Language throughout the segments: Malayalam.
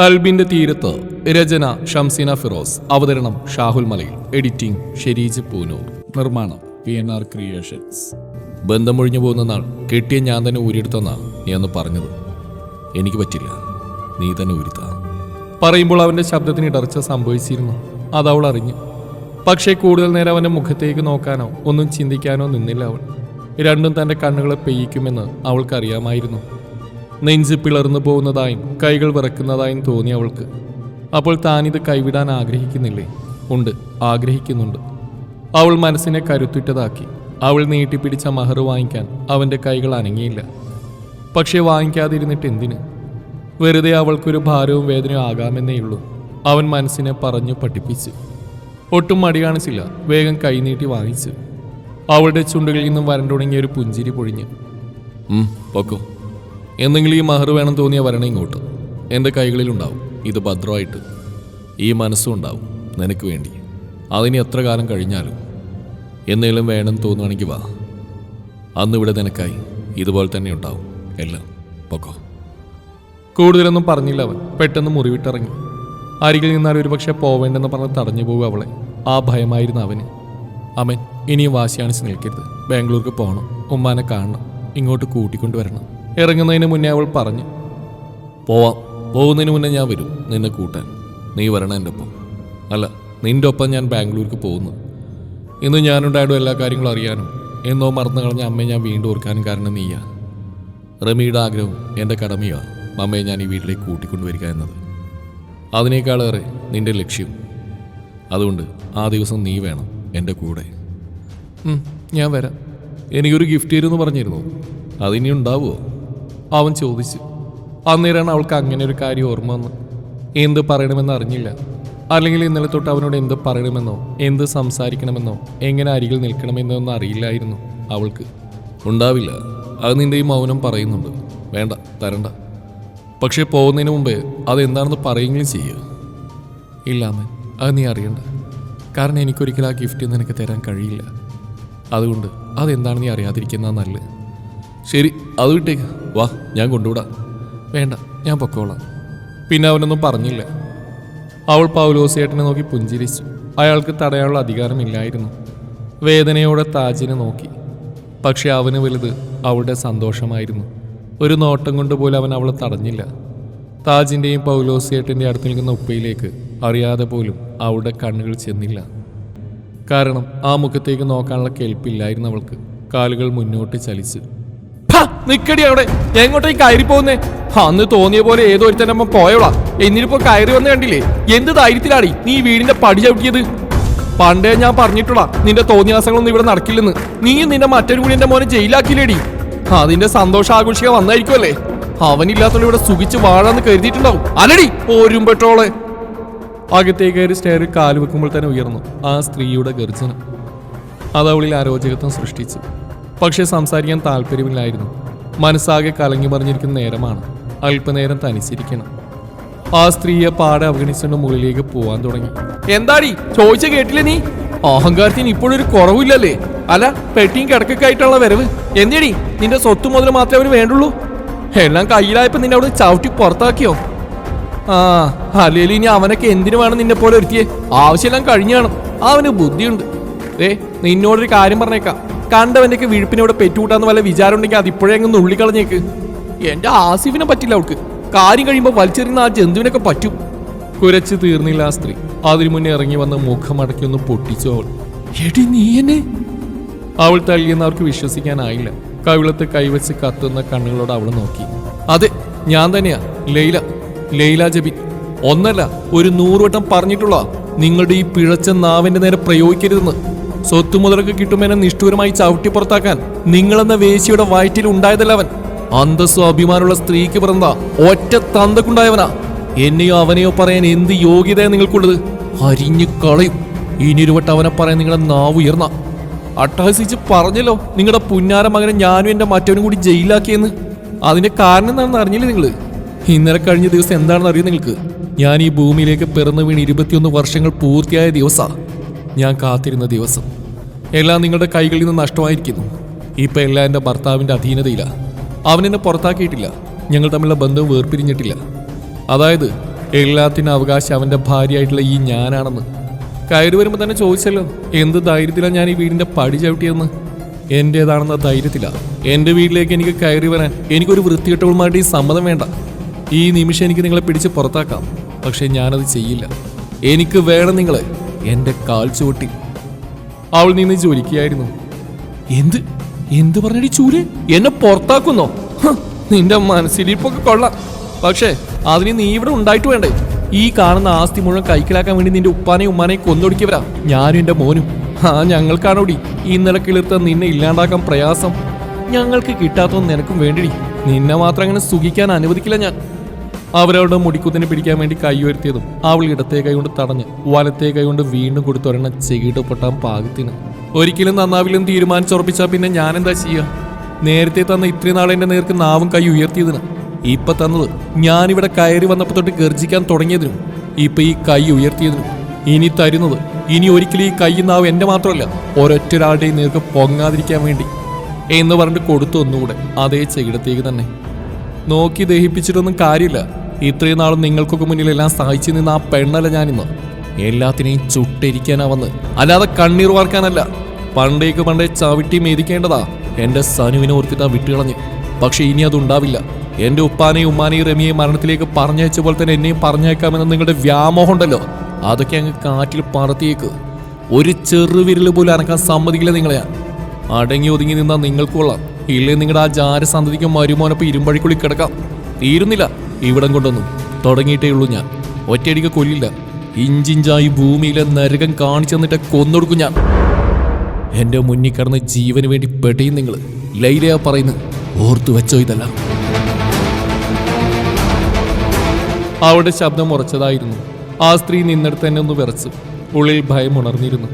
കൽബിന്റെ തീരത്ത് രചന ഷംസീന ഫിറോസ് അവതരണം ഷാഹുൽ മലയിൽ എഡിറ്റിംഗ് ഷെരീജ് പൂനൂർ നിർമ്മാണം പി എൻ ആർ ക്രിയേഷൻസ് ബന്ധമൊഴിഞ്ഞു പോകുന്ന നാൾ കെട്ടിയ ഞാൻ തന്നെ ഊരിയെടുത്തെന്നാ നീ അന്ന് പറഞ്ഞത്. എനിക്ക് പറ്റില്ല. നീ തന്നെ ഊരിത്ത. പറയുമ്പോൾ അവന്റെ ശബ്ദത്തിന് ഇടർച്ച സംഭവിച്ചിരുന്നു. അതവൾ അറിഞ്ഞു. പക്ഷേ കൂടുതൽ നേരം അവന്റെ മുഖത്തേക്ക് നോക്കാനോ ഒന്നും ചിന്തിക്കാനോ നിന്നില്ല അവൾ. രണ്ടും തന്റെ കണ്ണുകളെ പെയ്യിക്കുമെന്ന് അവൾക്കറിയാമായിരുന്നു. നെഞ്ച് പിളർന്നു പോകുന്നതായും കൈകൾ വിറക്കുന്നതായും തോന്നി അവൾക്ക്. അപ്പോൾ താനിത് കൈവിടാൻ ആഗ്രഹിക്കുന്നില്ലേ? ഉണ്ട് ആഗ്രഹിക്കുന്നുണ്ട്. അവൾ മനസ്സിനെ കരുത്തുറ്റതാക്കി അവൾ നീട്ടിപ്പിടിച്ച മഹർ വാങ്ങിക്കാൻ അവന്റെ കൈകൾ അനങ്ങിയില്ല. പക്ഷേ വാങ്ങിക്കാതിരുന്നിട്ട് എന്തിന്? വെറുതെ അവൾക്കൊരു ഭാരവും വേദനയും ആകാമെന്നേയുള്ളൂ അവൻ മനസ്സിനെ പറഞ്ഞു പഠിപ്പിച്ച്. ഒട്ടും മടി കാണിച്ചില്ല. വേഗം കൈനീട്ടി വാങ്ങിച്ചു. അവളുടെ ചുണ്ടുകളിൽ നിന്നും വരണ്ടുണങ്ങിയ ഒരു പുഞ്ചിരി പൊഴിഞ്ഞു. പൊക്കോ. എന്തെങ്കിലും ഈ മഹർ വേണം തോന്നിയ വരണേ ഇങ്ങോട്ട്. എന്റെ കൈകളിലുണ്ടാവും. ഇത് ഭദ്രമായിട്ട്. ഈ മനസ്സും ഉണ്ടാവും. നിനക്ക് വേണ്ടി. അതിന് എത്ര കാലം കഴിഞ്ഞാലും. എന്തെങ്കിലും വേണം തോന്നുവാണെങ്കിൽ വാ. അന്ന് ഇവിടെ നിനക്കായി ഇതുപോലെ തന്നെ ഉണ്ടാവും. എല്ലാം. പൊക്കോ. കൂടുതലൊന്നും പറഞ്ഞില്ല അവൻ. പെട്ടെന്ന് മുറിവിട്ടിറങ്ങി. അരികിൽ നിന്നാൽ ഒരുപക്ഷെ പോവേണ്ടെന്ന് പറഞ്ഞ് തടഞ്ഞു പോകും അവളെ. ആ ഭയമായിരുന്നു അവന്. അമൻ ഇനിയും വാശിയാണിച്ച് നിൽക്കരുത്. ബാംഗ്ലൂർക്ക് പോകണം ഉമ്മാനെ കാണണം. ഇങ്ങോട്ട് കൂട്ടിക്കൊണ്ടുവരണം ഇറങ്ങുന്നതിന് മുന്നേ അവൾ പറഞ്ഞു പോവാം. പോകുന്നതിന് മുന്നേ ഞാൻ വരും നിന്നെ കൂട്ടാൻ. നീ വരണം എന്റെ ഒപ്പം. അല്ല നിന്റെ ഒപ്പം ഞാൻ ബാംഗ്ലൂർക്ക് പോകുന്നു. ഇന്ന് ഞാനുണ്ടായിട്ടും എല്ലാ കാര്യങ്ങളും അറിയാനും എന്നോ മറന്നു കളഞ്ഞ അമ്മയെ ഞാൻ വീണ്ടും ഓർക്കാനും കാരണം നീയാ. റമിയുടെ ആഗ്രഹം എന്റെ കടമയാണ്. അമ്മയെ ഞാൻ ഈ വീട്ടിലേക്ക് കൂട്ടിക്കൊണ്ടുവരിക എന്നത്. അതിനേക്കാളേറെ നിന്റെ ലക്ഷ്യം. അതുകൊണ്ട് ആ ദിവസം നീ വേണം എന്റെ കൂടെ. ഞാൻ വരാം. എനിക്കൊരു ഗിഫ്റ്റ് തരുമെന്ന് പറഞ്ഞിരുന്നു? അതിനി ഉണ്ടാവുമോ? അവൻ ചോദിച്ചു അന്നേരമാണ് അവൾക്ക് അങ്ങനെ ഒരു കാര്യം ഓർമ്മ വന്നു. എന്ത് പറയണമെന്ന് അറിഞ്ഞില്ല. അല്ലെങ്കിൽ ഇന്നലെ തൊട്ട് അവനോട് എന്ത് പറയണമെന്നോ എന്ത് സംസാരിക്കണമെന്നോ എങ്ങനെ അരികിൽ നിൽക്കണമെന്നോ ഒന്നും അറിയില്ലായിരുന്നു അവൾക്ക്. ഉണ്ടാവില്ല. അത് നിന്റെ ഈ മൗനം പറയുന്നുണ്ട്. വേണ്ട തരണ്ട. പക്ഷേ പോകുന്നതിന് മുമ്പേ അതെന്താണെന്ന് പറയുകയും ചെയ്യുക ഇല്ല അമ്മൻ അത് നീ അറിയണ്ട. കാരണം എനിക്കൊരിക്കലും ആ ഗിഫ്റ്റ് നിനക്ക് തരാൻ കഴിയില്ല. അതുകൊണ്ട് അതെന്താണെന്ന് നീ അറിയാതിരിക്കുന്ന നല്ലത് ശരി അത് വിട്ടേക്ക്. വാ ഞാൻ കൊണ്ടുവിടാം. വേണ്ട ഞാൻ പൊക്കോളാം. പിന്നെ അവനൊന്നും പറഞ്ഞില്ല. അവൾ പൗലോസേട്ടനെ നോക്കി പുഞ്ചിരിച്ചു. അയാൾക്ക് തടയാനുള്ള അധികാരമില്ലായിരുന്നു. വേദനയോടെ താജിനെ നോക്കി. പക്ഷെ അവന് വലുത് അവളുടെ സന്തോഷമായിരുന്നു. ഒരു നോട്ടം കൊണ്ട് പോലും അവൻ അവളെ തടഞ്ഞില്ല. താജിന്റെയും പൗലോസിയേട്ടന്റെ അടുത്ത് നിൽക്കുന്ന ഉപ്പയിലേക്ക് അറിയാതെ പോലും അവളുടെ കണ്ണുകൾ ചെന്നില്ല. കാരണം ആ മുഖത്തേക്ക് നോക്കാനുള്ള കേൾപ്പില്ലായിരുന്നു അവൾക്ക്. കാലുകൾ മുന്നോട്ട് ചലിച്ചു. നിക്കടി അവിടെ. എങ്ങോട്ടേ കയറി പോകുന്നേ? അന്ന് തോന്നിയ പോലെ ഏതോ ഒരുത്തന്റെ അമ്മ പോയോളാ. എന്നിട്ടിപ്പോ കയറി വന്ന് കണ്ടില്ലേ? എന്ത് ധൈര്യത്തിലാടി നീ വീടിന്റെ പടി ചവിട്ടിയത്? പണ്ടേ ഞാൻ പറഞ്ഞിട്ടുള്ള നിന്റെ തോന്നിയാസങ്ങളൊന്നും ഇവിടെ നടക്കില്ലെന്ന്. നീയും നിന്റെ മറ്റൊരു കൂടി എന്റെ മോനെ ജയിലാക്കില്ലേടി അതിന്റെ സന്തോഷ ആഘോഷിക്കാൻ വന്നായിരിക്കുമല്ലേ അവനില്ലാത്തോണ്ട് ഇവിടെ സുഖിച്ച് വാഴാന്ന് കരുതിയിട്ടുണ്ടാവും. അല്ലടി പോരും പെട്രോൾ അകത്തേക്ക് കയറി സ്റ്റെയറിൽ കാൽ വെക്കുമ്പോൾ തന്നെ ഉയർന്നു. ആ സ്ത്രീയുടെ ഗർജനം. അത് അവളിൽ അരോചകത്വം സൃഷ്ടിച്ചു. പക്ഷേ സംസാരിക്കാൻ താല്പര്യമില്ലായിരുന്നു. മനസ്സാകെ കലങ്ങി മറിഞ്ഞിരിക്കുന്ന നേരമാണ്. അല്പനേരം തനിച്ചിരിക്കണം. ആ സ്ത്രീയെ പാടെ അവഗണിച്ചുകൊണ്ട് മുകളിലേക്ക് പോവാൻ തുടങ്ങി. എന്താടി? ചോദിച്ച കേട്ടില്ലേ നീ? അഹങ്കാരത്തിന് ഇപ്പോഴൊരു കുറവില്ലല്ലേ? അല്ല പെട്ടിയും കിടക്കൊക്കെ ആയിട്ടുള്ള വരവ്. എന്തേടി? നിന്റെ സ്വത്ത് മുതൽ മാത്രമേ അവന് വേണ്ടുള്ളൂ? എല്ലാം കയ്യിലായപ്പോ നിന്നെ അവിടെ ചവിട്ടി പുറത്താക്കിയോ? ആ അല്ലെങ്കിൽ ഇനി അവനൊക്കെ എന്തിനു വേണം നിന്നെ പോലെ ഒരുത്തിയെ? ആവശ്യമെല്ലാം കഴിഞ്ഞാണ് അവന് ബുദ്ധിയുണ്ട്. ഏ നിന്നോടൊരു കാര്യം പറഞ്ഞേക്കാം. കണ്ടവന്റെയൊക്കെ വിഴുപ്പിനോട് പെറ്റുകൂട്ടാന്ന് വല്ല വിചാരം ഉണ്ടെങ്കിൽ അതിപ്പോഴേ അങ്ങ് ഉള്ളിക്കളഞ്ഞേക്ക് എന്റെ ആസിഫിനെ പറ്റില്ല അവൾക്ക്. കാര്യം കഴിയുമ്പോൾ വലിച്ചെറിയുന്ന ആ ജന്തുവിനൊക്കെ പറ്റും. കുരച്ച് തീർന്നില്ല ആ സ്ത്രീ. അതിനു മുന്നേ ഇറങ്ങി വന്ന് മുഖമടക്കി ഒന്ന് പൊട്ടിച്ചു അവൾ എടി നീ എന്നെ. അവൾ തള്ളിയെന്ന് അവർക്ക് വിശ്വസിക്കാനായില്ല. കവിളത്ത് കൈവച്ച് കത്തുന്ന കണ്ണുകളോട് അവൾ നോക്കി. അതെ ഞാൻ തന്നെയാ. ലൈല. ലൈല ജബി. ഒന്നല്ല ഒരു നൂറുവട്ടം പറഞ്ഞിട്ടുള്ള നിങ്ങളുടെ ഈ പിഴച്ച നാവിന്റെ നേരെ പ്രയോഗിക്കരുതെന്ന്. സ്വത്ത് മുതലൊക്കെ കിട്ടുമെന്നെ നിഷ്ഠൂരമായി ചവിട്ടി പുറത്താക്കാൻ നിങ്ങളെന്ന വേശിയുടെ വയറ്റിൽ ഉണ്ടായതല്ല അവൻ അന്തസ്സും അഭിമാനമുള്ള സ്ത്രീക്ക് പിറന്ന ഒറ്റ തന്തക്കുണ്ടായവനാ. എന്നെയോ അവനെയോ പറയാൻ എന്ത് യോഗ്യതയാണ് നിങ്ങൾക്കുള്ളത്? അരിഞ്ഞു കളയും. ഇനിയൊരുവട്ടം അവനെ പറയാൻ നിങ്ങളുടെ നാവ് ഉയർന്ന അട്ടഹസിച്ച് പറഞ്ഞല്ലോ നിങ്ങളുടെ പുന്നാര മകനെ ഞാനും എന്റെ മറ്റവനും കൂടി ജയിലാക്കിയെന്ന് അതിന്റെ കാരണം എന്താണെന്ന് അറിഞ്ഞില്ലേ നിങ്ങൾ? ഇന്നലെ കഴിഞ്ഞ ദിവസം എന്താണെന്ന് അറിയും നിങ്ങൾക്ക്? ഞാൻ ഈ ഭൂമിയിലേക്ക് പിറന്നു വീണ് ഇരുപത്തിയൊന്ന് വർഷങ്ങൾ പൂർത്തിയായ ദിവസാ ഞാൻ കാത്തിരുന്ന ദിവസം എല്ലാം നിങ്ങളുടെ കൈകളിൽ നിന്ന് നഷ്ടമായിരിക്കുന്നു. ഇപ്പം എല്ലാം എന്റെ ഭർത്താവിന്റെ അധീനതയില്ല അവൻ എന്നെ പുറത്താക്കിയിട്ടില്ല. ഞങ്ങൾ തമ്മിലുള്ള ബന്ധം വേർപിരിഞ്ഞിട്ടില്ല. അതായത് എല്ലാത്തിനും അവകാശം അവന്റെ ഭാര്യയായിട്ടുള്ള ഈ ഞാനാണെന്ന്. കയറി വരുമ്പോൾ തന്നെ ചോദിച്ചല്ലോ എന്ത് ധൈര്യത്തിലാണ് ഞാൻ ഈ വീടിന്റെ പടി ചവിട്ടിയെന്ന് എന്റേതാണെന്ന ധൈര്യത്തിലാണ് എന്റെ വീട്ടിലേക്ക് എനിക്ക് കയറി വരാൻ എനിക്കൊരു വൃത്തികെട്ടവളുമായിട്ട് ഈ സമ്മതം വേണ്ട. ഈ നിമിഷം എനിക്ക് നിങ്ങളെ പിടിച്ച് പുറത്താക്കാം. പക്ഷേ ഞാനത് ചെയ്യില്ല. എനിക്ക് വേണം നിങ്ങളെ എന്റെ കാൽ ചുവട്ടി. അവൾ നിന്ന് ജോലിക്കായിരുന്നു. എന്ത്? എന്ത് പറഞ്ഞടി ചൂര് എന്നെ പുറത്താക്കുന്നോ? നിന്റെ മനസ്സിലിരിപ്പൊക്കെ കൊള്ളാം. പക്ഷേ അതിന് നീ ഇവിടെ ഉണ്ടായിട്ട് വേണ്ടേ? ഈ കാണുന്ന ആസ്തി മുഴുവൻ കൈക്കലാക്കാൻ വേണ്ടി നിന്റെ ഉപ്പാനെയും ഉമ്മാനെയും കൊന്നൊടുക്കിയവരാ ഞാനും എന്റെ മോനും. ആ ഞങ്ങൾക്കാണോടി ഇന്നലെ കിളിർത്ത നിന്നെ ഇല്ലാണ്ടാക്കാൻ പ്രയാസം? ഞങ്ങൾക്ക് കിട്ടാത്തൊന്നും നിനക്കും വേണ്ടിടി. നിന്നെ മാത്രം അങ്ങനെ സുഖിക്കാൻ അനുവദിക്കില്ല ഞാൻ. അവരവരുടെ മുടിക്കുത്തിനെ പിടിക്കാൻ വേണ്ടി കൈ ഉയർത്തിയതും അവൾ ഇടത്തെ കൈ കൊണ്ട് തടഞ്ഞ് വലത്തെ കൈ കൊണ്ട് വീണ്ടും കൊടുത്തൊരെണ്ണം ചെകിട്ട് പൊട്ടാൻ പാകത്തിന്. ഒരിക്കലും നന്നാവില്ലെന്ന് തീരുമാനിച്ചുറപ്പിച്ചാൽ പിന്നെ ഞാൻ എന്താ ചെയ്യുക നേരത്തെ തന്ന ഇത്രയും നാളെ എന്റെ നേർക്ക് നാവും കൈ ഉയർത്തിയതിന്. ഇപ്പൊ തന്നത് ഞാനിവിടെ കയറി വന്നപ്പോ തൊട്ട് ഗർജിക്കാൻ തുടങ്ങിയതിനും ഇപ്പൊ ഈ കൈ ഉയർത്തിയതിനും. ഇനി തരുന്നത് ഇനി ഒരിക്കലും ഈ കൈ നാവ് എന്റെ മാത്രമല്ല ഒരൊറ്റ ഒരാളുടെയും നേർക്ക് പൊങ്ങാതിരിക്കാൻ വേണ്ടി. എന്ന് പറഞ്ഞിട്ട് കൊടുത്തു ഒന്നുകൂടെ അതേ ചെകിടത്തേക്ക് തന്നെ. നോക്കി ദഹിപ്പിച്ചിട്ടൊന്നും കാര്യമില്ല. ഇത്രയും നാളും നിങ്ങൾക്കൊക്കെ മുന്നിൽ എല്ലാം സഹായിച്ചു നിന്ന ആ പെണ്ണല്ല ഞാനിന്ന്. എല്ലാത്തിനെയും ചുട്ടിരിക്കാനാ വന്ന് അല്ലാതെ കണ്ണീർ വാർക്കാനല്ല. പണ്ടേക്ക് പണ്ടേ ചവിട്ടി മേദിക്കേണ്ടതാ. എന്റെ സനുവിനെ ഓർത്തിട്ടാ വിട്ടുകളഞ്ഞ്. പക്ഷെ ഇനി അതുണ്ടാവില്ല. എന്റെ ഉപ്പാനെയും ഉമ്മാനെയും റമിയെ മരണത്തിലേക്ക് പറഞ്ഞയച്ച പോലെ തന്നെ എന്നെയും പറഞ്ഞേക്കാമെന്ന് നിങ്ങളുടെ വ്യാമോഹം ഉണ്ടല്ലോ. അതൊക്കെ അങ്ങ് കാറ്റിൽ പറത്തിയേക്ക്. ഒരു ചെറുവിരൽ പോലും അനക്കാൻ സമ്മതിക്കില്ല നിങ്ങളെ ഞാൻ. അടങ്ങി ഒതുങ്ങി നിന്നാൽ നിങ്ങൾക്കുള്ള ഇല്ലേ നിങ്ങളുടെ ആ ജാരസന്തതിക്കും മരുമോനൊപ്പം ഇരുമ്പഴിക്കുള്ളിൽ കിടക്കാം. തീരുന്നില്ല. ഇവിടം കൊണ്ടൊന്നും തുടങ്ങിയിട്ടേ ഉള്ളൂ ഞാൻ. ഒറ്റയടിക്ക് കൊല്ലില്ല ഇഞ്ചിഞ്ചായി ഭൂമിയിലെ നരകം കാണിച്ചു തന്നിട്ട് കൊന്നൊടുക്കും ഞാൻ. എന്റെ മുന്നിൽ കടന്ന് ജീവന് വേണ്ടി പെട്ടയും നിങ്ങൾ ലൈലയാ പറയുന്നു ഓർത്തു വെച്ചോ ഇതല്ല. അവിടെ ശബ്ദം ഉറച്ചതായിരുന്നു. ആ സ്ത്രീ നിന്നിടത്ത് തന്നെ ഒന്ന് വിറച്ചു. ഉള്ളിൽ ഭയം ഉണർന്നിരുന്നു.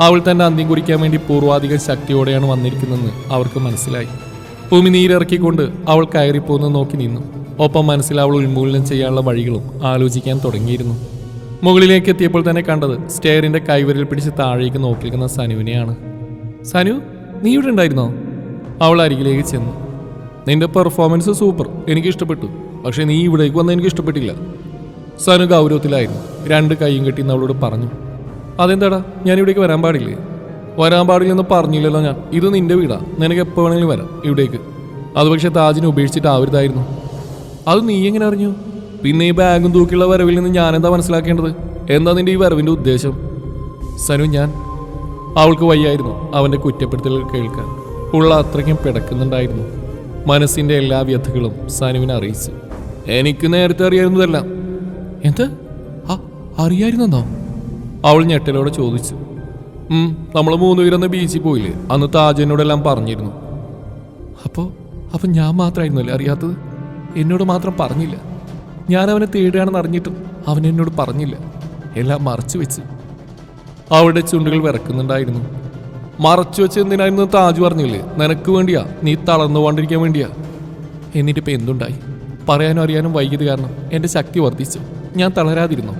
അവൾ തന്നെ അന്ത്യം കുറിക്കാൻ വേണ്ടി പൂർവാധിക ശക്തിയോടെയാണ് വന്നിരിക്കുന്നതെന്ന് അവർക്ക് മനസ്സിലായി. ഭൂമി നീരിറക്കിക്കൊണ്ട് അവൾ കയറിപ്പോന്ന് നോക്കി നിന്നു. ഒപ്പം മനസ്സിൽ അവൾ ഉന്മൂലനം ചെയ്യാനുള്ള വഴികളും ആലോചിക്കാൻ തുടങ്ങിയിരുന്നു. മുകളിലേക്ക് എത്തിയപ്പോൾ തന്നെ കണ്ടത് സ്റ്റെയറിന്റെ കൈവരിൽ പിടിച്ച് താഴേക്ക് നോക്കിയിരിക്കുന്ന സനുവിനെയാണ്. സനു നീ ഇവിടെ ഉണ്ടായിരുന്നോ? അവൾ അരികിലേക്ക് ചെന്നു. നിന്റെ പെർഫോമൻസ് സൂപ്പർ എനിക്ക് ഇഷ്ടപ്പെട്ടു. പക്ഷേ നീ ഇവിടേക്ക് വന്ന് എനിക്ക് ഇഷ്ടപ്പെട്ടില്ല. സനു ഗൗരവത്തിലായിരുന്നു. രണ്ട് കൈയും കെട്ടി അവളോട് പറഞ്ഞു അതെന്താടാ? ഞാൻ ഇവിടേക്ക് വരാൻ പാടില്ലേ? വരാൻ പാടില്ലെന്ന് പറഞ്ഞില്ലല്ലോ ഞാൻ. ഇത് നിന്റെ വീടാ. നിനക്ക് എപ്പോൾ വേണമെങ്കിലും വരാം ഇവിടേക്ക്. അത് പക്ഷേ താജിനെ ഉപേക്ഷിച്ചിട്ടാവരുതായിരുന്നു അത് നീ എങ്ങനെ അറിഞ്ഞു? പിന്നെ ഈ ബാഗും തൂക്കിയുള്ള വരവിൽ നിന്ന് ഞാൻ എന്താ മനസ്സിലാക്കേണ്ടത്? എന്താ നിന്റെ ഈ വരവിന്റെ ഉദ്ദേശം? സനു ഞാൻ അവൾക്ക് വയ്യായിരുന്നു അവന്റെ കുറ്റപ്പെടുത്തലുകൾ കേൾക്കാൻ. ഉള്ള അത്രയ്ക്കും പിടക്കുന്നുണ്ടായിരുന്നു. മനസ്സിന്റെ എല്ലാ വ്യഥകളും സനുവിനെ അറിയിച്ചു. എനിക്ക് നേരത്തെ അറിയായിരുന്നതല്ല. എന്ത്? ആ അവൾ ഞെട്ടലോടെ ചോദിച്ചു. നമ്മൾ മൂന്ന് പേരന്ന് ബീച്ചിൽ പോയില്ലേ? അന്ന് താജനോടെല്ലാം പറഞ്ഞിരുന്നു. അപ്പോൾ അപ്പം ഞാൻ മാത്രമായിരുന്നല്ലേ അറിയാത്തത്? എന്നോട് മാത്രം പറഞ്ഞില്ല. ഞാൻ അവനെ തേടുകയാണെന്ന് അറിഞ്ഞിട്ടും അവൻ എന്നോട് പറഞ്ഞില്ല. എല്ലാം മറച്ചു വെച്ച്. അവളുടെ ചുണ്ടുകൾ വിറക്കുന്നുണ്ടായിരുന്നു. മറച്ചു വെച്ച് എന്തിനായിരുന്നു താജ് പറഞ്ഞില്ലേ നിനക്ക് വേണ്ടിയാ നീ തളർന്നു പോകാണ്ടിരിക്കാൻ വേണ്ടിയാ. എന്നിട്ട് എന്നിട്ടിപ്പോൾ എന്തുണ്ടായി? പറയാനും അറിയാനും വൈകിയത് കാരണം എന്റെ ശക്തി വർദ്ധിച്ചു. ഞാൻ തളരാതിരുന്നു.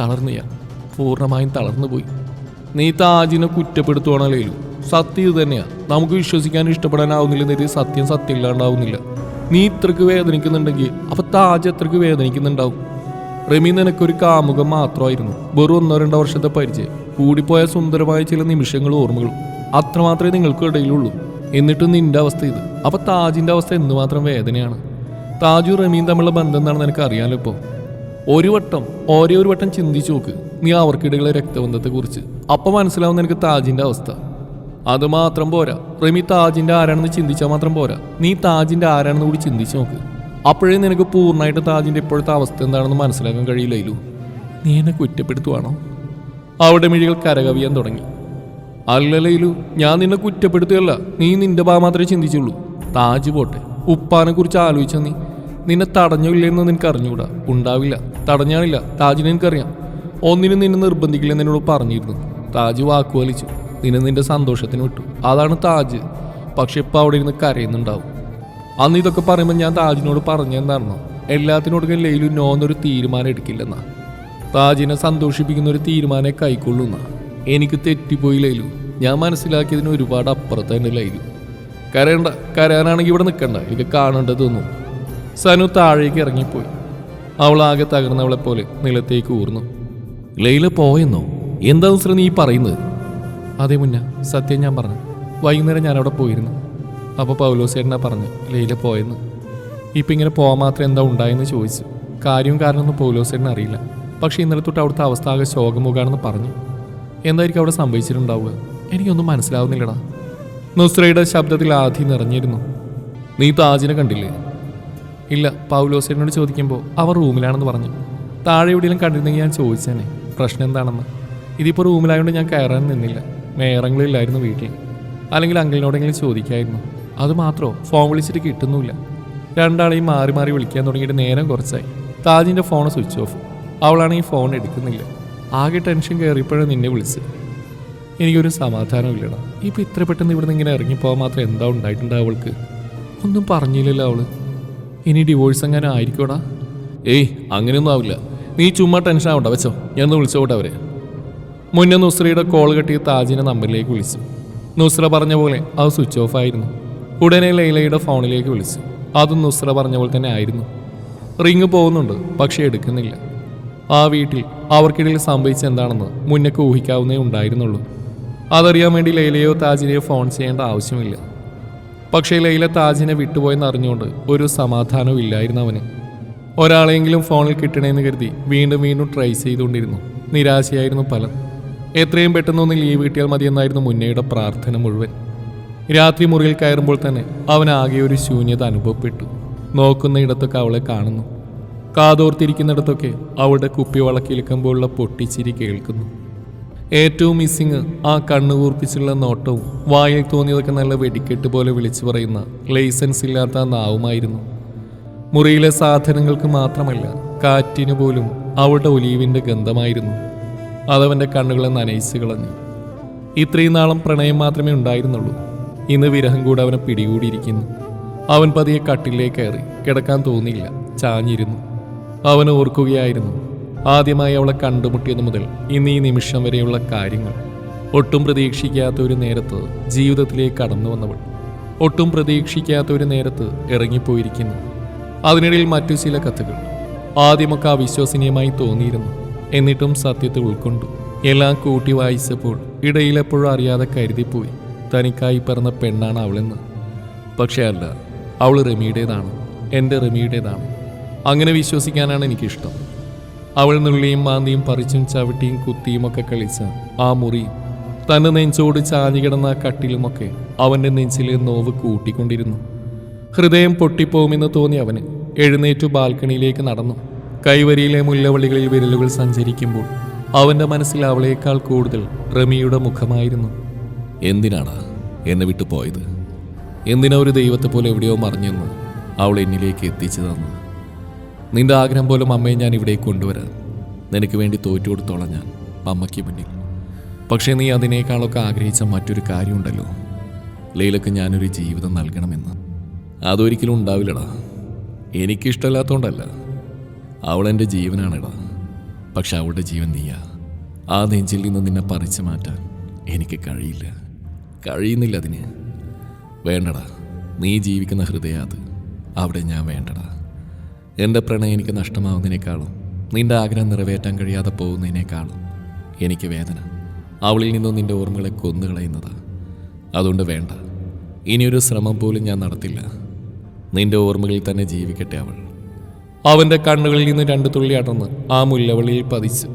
തളർന്നു ഞാൻ. പൂർണമായും തളർന്നു പോയി നീ താജിനെ കുറ്റപ്പെടുത്തുവാണല്ലോ സത്യം ഇത് തന്നെയാണ് നമുക്ക് വിശ്വസിക്കാനും ഇഷ്ടപ്പെടാനാവുന്നില്ല ഇത് സത്യം സത്യം ഇല്ലാണ്ടാവുന്നില്ല നീ ഇത്രക്ക് വേദനിക്കുന്നുണ്ടെങ്കിൽ അപ്പൊ താജ് അത്രയ്ക്ക് വേദനിക്കുന്നുണ്ടാവും. റമി നിനക്കൊരു കാമുകം മാത്രമായിരുന്നു. വെറും ഒന്നോ രണ്ടോ വർഷത്തെ പരിചയം. കൂടിപ്പോയ സുന്ദരമായ ചില നിമിഷങ്ങളും ഓർമ്മകളും. അത്രമാത്രമേ നിങ്ങൾക്ക് ഇടയിലുള്ളൂ. എന്നിട്ടും നിന്റെ അവസ്ഥ ഇത്. അപ്പൊ താജിന്റെ അവസ്ഥ എന്തുമാത്രം വേദനയാണ്. താജു റമീൻ തമ്മിലുള്ള ബന്ധം എന്താണെന്ന് എനിക്ക് അറിയാമല്ലോ ഇപ്പോൾ ഒരു വട്ടം ഒരേ ഒരു വട്ടം ചിന്തിച്ചു നോക്ക്. നീ അവർക്കിടയിലെ രക്തബന്ധത്തെക്കുറിച്ച്. അപ്പം മനസ്സിലാവുന്ന എനിക്ക് താജിന്റെ അവസ്ഥ. അത് മാത്രം പോരാ. റമി താജിന്റെ ആരാണെന്ന് ചിന്തിച്ചാൽ മാത്രം പോരാ. നീ താജിന്റെ ആരാണെന്ന് കൂടി ചിന്തിച്ചു നോക്ക്. അപ്പോഴേ നിനക്ക് പൂർണമായിട്ട് താജിന്റെ ഇപ്പോഴത്തെ അവസ്ഥ എന്താണെന്ന് മനസ്സിലാക്കാൻ കഴിയില്ലു നീ എന്നെ കുറ്റപ്പെടുത്തുവാണോ? അവിടെ മിഴികൾ കരകവിയാൻ തുടങ്ങി. അല്ലലയിലു ഞാൻ നിന്നെ കുറ്റപ്പെടുത്തുകയല്ല. നീ നിന്റെ ഭാഗം മാത്രമേ ചിന്തിച്ചുള്ളൂ. താജ് പോട്ടെ. ഉപ്പാനെ കുറിച്ച് ആലോചിച്ച നീ. നിന്നെ തടഞ്ഞില്ലെന്ന് നിനക്ക് അറിഞ്ഞുകൂടാ? ഉണ്ടാവില്ല. തടഞ്ഞാണില്ല. താജിനെ എനിക്കറിയാം. ഒന്നിനും നിന്നെ നിർബന്ധിക്കില്ലെന്ന് എന്നോട് പറഞ്ഞിരുന്നു. താജ് വാക്കുവലിച്ചു. നിന്നെ നിന്റെ സന്തോഷത്തിന് വിട്ടു. അതാണ് താജ്. പക്ഷെ ഇപ്പൊ അവിടെ ഇരുന്ന് കരയുന്നുണ്ടാവും. അന്ന് ഇതൊക്കെ പറയുമ്പോൾ ഞാൻ താജിനോട് പറഞ്ഞെന്താണെന്നോ എല്ലാത്തിനോടും ലൈലു നോന്നൊരു തീരുമാനം എടുക്കില്ലെന്നാ. താജിനെ സന്തോഷിപ്പിക്കുന്ന ഒരു തീരുമാനം കൈക്കൊള്ളുന്ന. എനിക്ക് തെറ്റിപ്പോയി ലൈലു. ഞാൻ മനസ്സിലാക്കിയതിന് ഒരുപാട് അപ്പുറത്ത് തന്നെ ലൈലു. കരയണ്ട. കരയാനാണെങ്കിൽ ഇവിടെ നിൽക്കണ്ട എനിക്ക് കാണേണ്ടതൊന്നും. സനു താഴേക്ക് ഇറങ്ങിപ്പോയി. അവൾ ആകെ തകർന്നവളെ പോലെ നിലത്തേക്ക് ഊർന്നു. ലൈല പോയെന്നോ? എന്താ നീ പറയുന്നത്? അതേ മുന്ന സത്യം ഞാൻ പറഞ്ഞു. വൈകുന്നേരം ഞാൻ അവിടെ പോയിരുന്നു അപ്പോൾ പൗലോസേട്ടനാ പറഞ്ഞു ലൈല പോയെന്ന്. ഇപ്പം ഇങ്ങനെ പോകാൻ മാത്രം എന്താ ഉണ്ടായെന്ന് ചോദിച്ചു. കാര്യവും കാരണമൊന്നും പൗലോസേട്ടന് അറിയില്ല. പക്ഷേ ഇന്നലെ തൊട്ട് അവിടുത്തെ അവസ്ഥ ആകെ ശോകമുഖാണെന്ന് പറഞ്ഞു. എന്തായിരിക്കും അവിടെ സംഭവിച്ചിട്ടുണ്ടാവുക? എനിക്കൊന്നും മനസ്സിലാവുന്നില്ലടാ. നുസ്രയുടെ ശബ്ദത്തിൽ ആധി നിറഞ്ഞിരുന്നു. നീ താജിനെ കണ്ടില്ലേ? ഇല്ല പൗലോസേനോട് ചോദിക്കുമ്പോൾ അവർ റൂമിലാണെന്ന് പറഞ്ഞു. താഴെ എവിടെയെങ്കിലും കണ്ടിരുന്നെങ്കിൽ ഞാൻ ചോദിച്ചേനെ. പ്രശ്നം എന്താണെന്ന്? ഇതിപ്പോൾ റൂമിലായതുകൊണ്ട് ഞാൻ കയറാൻ നിന്നില്ല. മേറങ്ങളില്ലായിരുന്നു വീട്ടിൽ. അല്ലെങ്കിൽ അങ്കിളിനോടെങ്കിലും ചോദിക്കായിരുന്നു. അത് മാത്രമോ ഫോൺ വിളിച്ചിട്ട് കിട്ടുന്നുമില്ല. രണ്ടാളെയും മാറി മാറി വിളിക്കാൻ തുടങ്ങിയിട്ട് നേരം കുറച്ചായി. താജിന്റെ ഫോൺ സ്വിച്ച് ഓഫ്. അവളാണെങ്കിൽ ഫോൺ എടുക്കുന്നില്ല. ആകെ ടെൻഷൻ കയറിയപ്പോഴാണ് നിന്നെ വിളിച്ചത്. എനിക്കൊരു സമാധാനമില്ലടാ ഇപ്പം ഇത്ര പെട്ടെന്ന് ഇവിടുന്ന് ഇങ്ങനെ ഇറങ്ങിപ്പോകാൻ മാത്രം എന്താ ഉണ്ടായിട്ടുണ്ടാവും അവൾക്ക്? ഒന്നും പറഞ്ഞില്ലല്ലോ അവൾ. ഇനി ഡിവോഴ്സ് എങ്ങനെ ആയിരിക്കോടാ ഏയ് അങ്ങനെയൊന്നും ആവില്ല. നീ ചുമ്മാ ടെൻഷൻ ആവണ്ട വെച്ചോ. ഞാൻ ഒന്ന് വിളിച്ചോട്ടെ അവരെ. മുന്നേ നുസ്രയുടെ കോൾ കെട്ടി താജിനെ നമ്പറിലേക്ക് വിളിച്ചു. നുസ്ര പറഞ്ഞ പോലെ അത് സ്വിച്ച് ഓഫ് ആയിരുന്നു. ഉടനെ ലൈലയുടെ ഫോണിലേക്ക് വിളിച്ചു. അതും നുസ്ര പറഞ്ഞ പോലെ തന്നെ ആയിരുന്നു. റിങ് പോകുന്നുണ്ട് പക്ഷേ എടുക്കുന്നില്ല. ആ വീട്ടിൽ അവർക്കിടയിൽ സംഭവിച്ച എന്താണെന്ന് മുന്നൊക്കെ ഊഹിക്കാവുന്നേ ഉണ്ടായിരുന്നുള്ളൂ. അതറിയാൻ വേണ്ടി ലൈലയോ താജിനെയോ ഫോൺ ചെയ്യേണ്ട ആവശ്യമില്ല. പക്ഷേ ലൈല താജിനെ വിട്ടുപോയെന്ന് അറിഞ്ഞുകൊണ്ട് ഒരു സമാധാനവും ഇല്ലായിരുന്നു അവന്. ഒരാളെങ്കിലും ഫോണിൽ കിട്ടണമെന്ന് കരുതി വീണ്ടും വീണ്ടും ട്രൈ ചെയ്തുകൊണ്ടിരുന്നു. നിരാശയായിരുന്നു ഫലം എത്രയും പെട്ടെന്നൊന്ന് ലീവ് കിട്ടിയാൽ മതിയെന്നായിരുന്നു മുന്നയുടെ പ്രാർത്ഥന മുഴുവൻ. രാത്രി മുറിയിൽ കയറുമ്പോൾ തന്നെ അവൻ ആകെ ഒരു ശൂന്യത അനുഭവപ്പെട്ടു. നോക്കുന്ന ഇടത്തൊക്കെ അവളെ കാണുന്നു. കാതോർത്തിരിക്കുന്നിടത്തൊക്കെ അവളുടെ കുപ്പി വളക്കിലിക്കുമ്പോഴുള്ള പൊട്ടിച്ചിരി കേൾക്കുന്നു. ഏറ്റവും മിസ്സിങ് ആ കണ്ണുകൂർപ്പിച്ചുള്ള നോട്ടവും വായിൽ തോന്നിയതൊക്കെ നല്ല വെടിക്കെട്ട് പോലെ വിളിച്ചു പറയുന്ന ലൈസൻസ് ഇല്ലാത്ത നാവുമായിരുന്നു. മുറിയിലെ സാധനങ്ങൾക്ക് മാത്രമല്ല കാറ്റിനു പോലും അവളുടെ ഒലീവിന്റെ ഗന്ധമായിരുന്നു. അതവന്റെ കണ്ണുകളെ നനയിച്ചു കളഞ്ഞു. ഇത്രയും നാളും പ്രണയം മാത്രമേ ഉണ്ടായിരുന്നുള്ളൂ. ഇന്ന് വിരഹം കൂടെ അവനെ പിടികൂടിയിരിക്കുന്നു. അവൻ പതിയെ കട്ടിലേക്ക് കയറി കിടക്കാൻ തോന്നിയില്ല ചാഞ്ഞിരുന്നു. അവൻ ഓർക്കുകയായിരുന്നു ആദ്യമായി അവളെ കണ്ടുമുട്ടിയത് മുതൽ ഇന്ന് ഈ നിമിഷം വരെയുള്ള കാര്യങ്ങൾ. ഒട്ടും പ്രതീക്ഷിക്കാത്ത ഒരു നേരത്ത് ജീവിതത്തിലേക്ക് കടന്നു വന്നവൾ. ഒട്ടും പ്രതീക്ഷിക്കാത്ത ഒരു നേരത്ത് ഇറങ്ങിപ്പോയിരിക്കുന്നു. അതിനിടയിൽ മറ്റു ചില കഥകൾ. ആദ്യമൊക്കെ അവിശ്വസനീയമായി തോന്നിയിരുന്നു. എന്നിട്ടും സത്യത്തെ ഉൾക്കൊണ്ടു. എല്ലാം കൂട്ടി വായിച്ചപ്പോൾ ഇടയിലെപ്പോഴും അറിയാതെ കരുതിപ്പോയി. തനിക്കായി പറഞ്ഞ പെണ്ണാണ് അവളെന്ന്. പക്ഷേ അല്ല അവൾ റമിയുടേതാണ് എന്റെ റമിയുടേതാണ്. അങ്ങനെ വിശ്വസിക്കാനാണ് എനിക്കിഷ്ടം. അവൾ നുള്ളിയും മാന്തിയും പറിച്ചും ചവിട്ടിയും കുത്തിയും ഒക്കെ കളിച്ച ആ മുറി തന്റെ നെഞ്ചോട് ചാഞ്ഞു കിടന്ന കട്ടിലുമൊക്കെ അവന്റെ നെഞ്ചിലെ നോവ് കൂട്ടിക്കൊണ്ടിരുന്നു. ഹൃദയം പൊട്ടിപ്പോകുമെന്ന് തോന്നി അവന്. എഴുന്നേറ്റു ബാൽക്കണിയിലേക്ക് നടന്നു. കൈവരിയിലെ മുല്ലവള്ളികളിൽ വിരലുകൾ സഞ്ചരിക്കുമ്പോൾ അവന്റെ മനസ്സിൽ അവളേക്കാൾ കൂടുതൽ റമിയുടെ മുഖമായിരുന്നു. എന്തിനാണ് എന്നെ വിട്ടു പോയത്? എന്തിനാ ഒരു ദൈവത്തെ പോലെ എവിടെയോ മറിഞ്ഞെന്ന് അവൾ എന്നിലേക്ക് എത്തിച്ചു തന്നു? നിന്റെ ആഗ്രഹം പോലും അമ്മയെ ഞാൻ ഇവിടേക്ക് കൊണ്ടുവരാം. നിനക്ക് വേണ്ടി തോറ്റു കൊടുത്തോളാം ഞാൻ അമ്മയ്ക്ക് മുന്നിൽ പക്ഷേ നീ അതിനേക്കാളൊക്കെ ആഗ്രഹിച്ച മറ്റൊരു കാര്യമുണ്ടല്ലോ. ലൈലക്ക് ഞാനൊരു ജീവിതം നൽകണമെന്ന്. അതൊരിക്കലും ഉണ്ടാവില്ലടാ. എനിക്കിഷ്ടമില്ലാത്തതുകൊണ്ടല്ല അവൾ എന്റെ ജീവനാണെടാ. പക്ഷെ അവളുടെ ജീവൻ നീയാ. ആ നെഞ്ചിൽ നിന്ന് നിന്നെ പറിച്ചു മാറ്റാൻ എനിക്ക് കഴിയില്ല. കഴിയുന്നില്ല അതിന്. വേണ്ടടാ നീ ജീവിക്കുന്ന ഹൃദയ അത്. അവിടെ ഞാൻ വേണ്ടടാ. എന്റെ പ്രണയം എനിക്ക് നഷ്ടമാവുന്നതിനേക്കാളും നിന്റെ ആഗ്രഹം നിറവേറ്റാൻ കഴിയാതെ പോകുന്നതിനേക്കാളും എനിക്ക് വേദന. അവളിൽ നിന്നും നിന്റെ ഓർമ്മകളെ കൊന്നുകളയുന്നതാ. അതുകൊണ്ട് വേണ്ട. ഇനിയൊരു ശ്രമം പോലും ഞാൻ നടത്തില്ല. നിന്റെ ഓർമ്മകളിൽ തന്നെ ജീവിക്കട്ടെ അവൾ. അവന്റെ കണ്ണുകളിൽ നിന്ന് രണ്ട് തുള്ളി അടർന്ന് ആ മുല്ലവള്ളിയിൽ പതിച്ചു.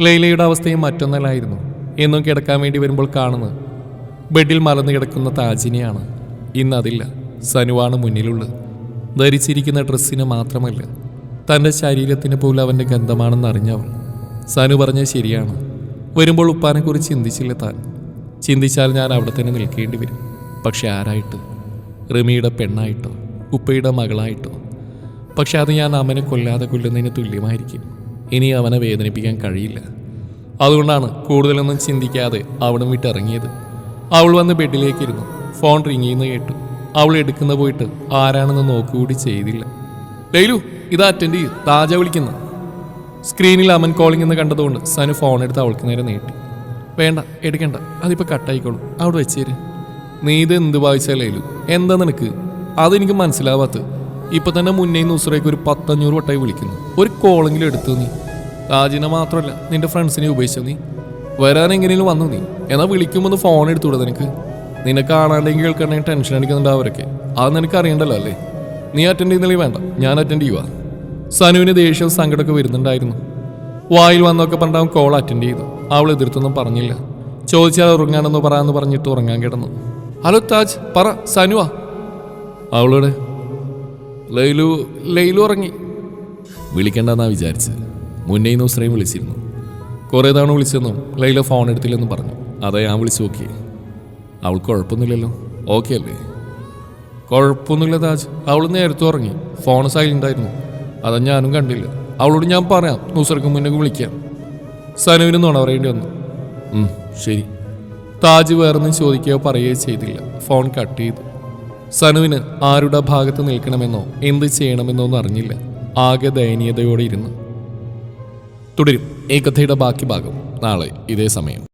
ലൈലയുടെ അവസ്ഥയും മറ്റൊന്നല്ലായിരുന്നു. എന്നും കിടക്കാൻ വേണ്ടി വരുമ്പോൾ കാണുന്നത് ബെഡിൽ മലർന്നു കിടക്കുന്ന താജിനെയാണ് ഇന്നതില്ല സനുവാണ് മുന്നിലുള്ളത്. ധരിച്ചിരിക്കുന്ന ഡ്രസ്സിന് മാത്രമല്ല തന്റെ ശരീരത്തിന് പോലും അവന്റെ ഗന്ധമാണെന്ന് അറിഞ്ഞവൾ സനു പറഞ്ഞത് ശരിയാണ്. വരുമ്പോൾ ഉപ്പാനെക്കുറിച്ച് ചിന്തിച്ചില്ല താൻ. ചിന്തിച്ചാൽ ഞാൻ അവിടെ തന്നെ നിൽക്കേണ്ടി വരും. പക്ഷെ ആരായിട്ട്? റിമിയുടെ പെണ്ണായിട്ടോ ഉപ്പയുടെ മകളായിട്ടോ? പക്ഷെ അത് ഞാൻ അവനെ കൊല്ലാതെ കൊല്ലുന്നതിന് തുല്യമായിരിക്കും. ഇനി അവനെ വേദനിപ്പിക്കാൻ കഴിയില്ല. അതുകൊണ്ടാണ് കൂടുതലൊന്നും ചിന്തിക്കാതെ അവിടെ വിട്ടിറങ്ങിയത്. അവൾ വന്ന് ബെഡിലേക്കിരുന്നു. ഫോൺ റിങ് ചെയ്യുന്ന കേട്ടു. അവൾ എടുക്കുന്ന പോയിട്ട് ആരാണെന്ന് നോക്കുകൂടി ചെയ്തില്ല. ലൈലു ഇത് അറ്റൻഡ് ചെയ്യും. താജ വിളിക്കുന്നു. സ്ക്രീനിൽ അമൻ കോളിംഗ് എന്ന് കണ്ടതുകൊണ്ട് സനു ഫോൺ എടുത്ത് അവൾക്ക് നേരെ നീട്ടി. വേണ്ട എടുക്കണ്ട. അതിപ്പോൾ കട്ടായിക്കോളും അവിടെ വെച്ചേര്. നീ ഇത് എന്ത് വായിച്ചാലേലു എന്താ നിനക്ക്? അതെനിക്ക് മനസ്സിലാവാത്തത്. ഇപ്പൊ തന്നെ മുന്നേ നുസ്രയ്ക്ക് ഒരു പത്തഞ്ഞൂറ് വട്ടായി വിളിക്കുന്നു. ഒരു കോളെങ്കിലും എടുത്തു നീ. രാജിനെ മാത്രമല്ല നിന്റെ ഫ്രണ്ട്സിനെ ഉപയോഗിച്ചു നീ? വരാൻ എങ്ങനെയും വന്നു നീ? എന്നാ വിളിക്കുമ്പോൾ ഫോൺ എടുത്തുകൂടെ നിനക്ക്. നിന്നെ കാണാണ്ടെങ്കിൽ കേൾക്കണമെങ്കിൽ ടെൻഷൻ അടിക്കുന്നുണ്ട് അവരൊക്കെ. അത് നിനക്ക് അറിയണ്ടല്ലോ അല്ലേ? നീ അറ്റൻഡ് ചെയ്യുന്നില്ലേ വേണ്ട. ഞാൻ അറ്റൻഡ് ചെയ്യുക സനുവിന് ദേഷ്യം സങ്കടമൊക്കെ വരുന്നുണ്ടായിരുന്നു. വായിൽ വന്നൊക്കെ പറഞ്ഞിട്ട് അവൻ കോൾ അറ്റൻഡ് ചെയ്തു. അവൾ എതിർത്തൊന്നും പറഞ്ഞില്ല. ചോദിച്ചാൽ ഉറങ്ങാനെന്ന് പറയാന്ന് പറഞ്ഞിട്ട് ഉറങ്ങാൻ കിടന്നു. ഹലോ താജ് പറ സനുവാ. അവളോട് ലൈലു ലൈലു ഉറങ്ങി. വിളിക്കണ്ടെന്നാ വിചാരിച്ചത് മുന്നേ നുസ്രയും വിളിച്ചിരുന്നു. കുറേ തവണ വിളിച്ചെന്നും ലൈല ഫോൺ എടുത്തില്ലെന്നും പറഞ്ഞു. അതെ ഞാൻ വിളിച്ചു നോക്കി അവൾക്ക് കുഴപ്പമൊന്നുമില്ലല്ലോ. ഓക്കെ അല്ലേ? കുഴപ്പമൊന്നുമില്ല താജ്. അവൾ നേരത്തെ ഉറങ്ങി. ഫോൺ സൈലന്റ് ആയിരുന്നു. അതാ ഞാനും കണ്ടില്ല. അവളോട് ഞാൻ പറയാം. നൂസർക്ക് മുന്നേ വിളിക്കാം. സനുവിന് നുണ പറയേണ്ടി വന്നു. ശരി. താജ് വേറൊന്നും ചോദിക്കുകയോ പറയുകയോ ചെയ്തില്ല. ഫോൺ കട്ട് ചെയ്തു. സനുവിന് ആരുടെ ഭാഗത്ത് നിൽക്കണമെന്നോ എന്ത് ചെയ്യണമെന്നോ ഒന്നും അറിഞ്ഞില്ല. ആകെ ദയനീയതയോടെ ഇരുന്നു. തുടരും. ഈ കഥയുടെ ബാക്കി ഭാഗം നാളെ ഇതേ സമയം.